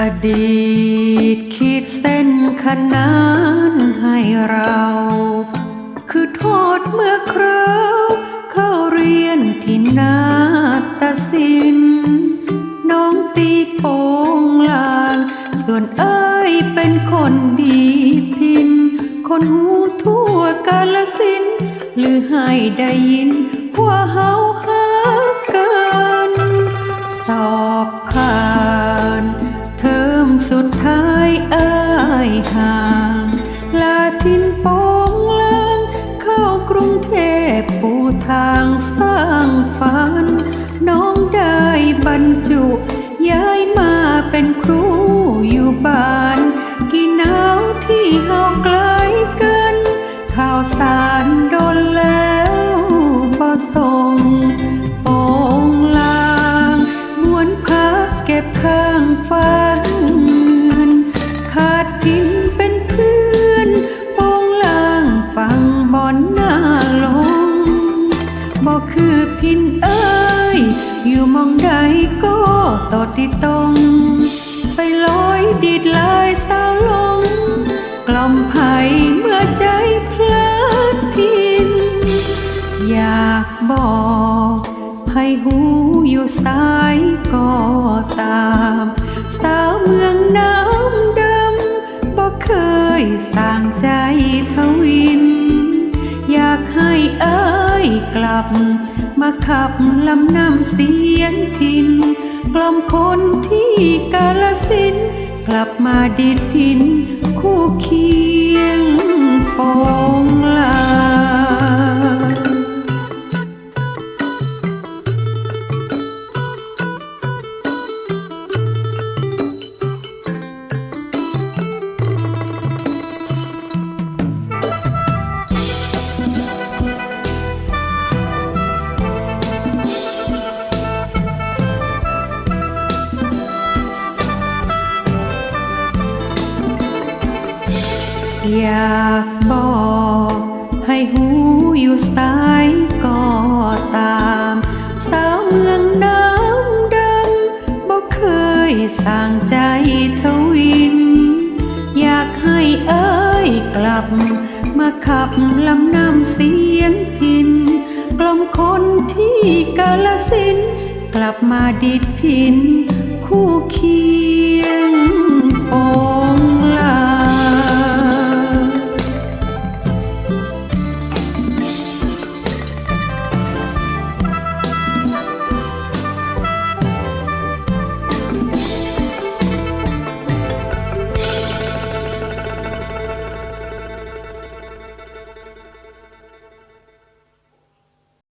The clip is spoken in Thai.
อดีตขีดเส้นขนานให้เรา คือโทษเมื่อคราวเข้าเรียนที่นาตสินน้องตีโป่งลาง ส่วนเอ้ยเป็นคนดีพิน คนหูทั่วกาลสินหรือให้ได้ยินว่าเฮา สุดท้ายเอ้ยห่างลาทินโปองลางเข้ากรุงเทพปูทางสร้างฝัน น้องได้บรรจุย้ายมาเป็นครูอยู่บ้าน กี่หนาวที่เฮาไกลกัน ข่าวสารโดนแล้ว บอกคือพินเอ้ย อยู่มองใดก็ต่อที่ตรงไปลอยดีดลายสาวลง กล่อมไผ่เมื่อใจเพลิดพิน อยากบอกให้หูอยู่สายก็ตาม สาวเมืองน้ำดำบอกเคยสร้างใจทวิน อยากให้เอ้ ลับ มาขับลำน้ำเสียงพิน กล่อมคนที่กาลสิน กลับมาดีดพิน คู่เคียงปอง อยากบอกให้หูอยู่สายก็ตาม สาวเมืองน้ำดำบอกเคยสร้างใจทวิน อยากให้เอ้ยกลับ มาขับลำน้ำเสียงพิน กลมคนที่กาลสิน กลับมาดีดพิน คู่เคียง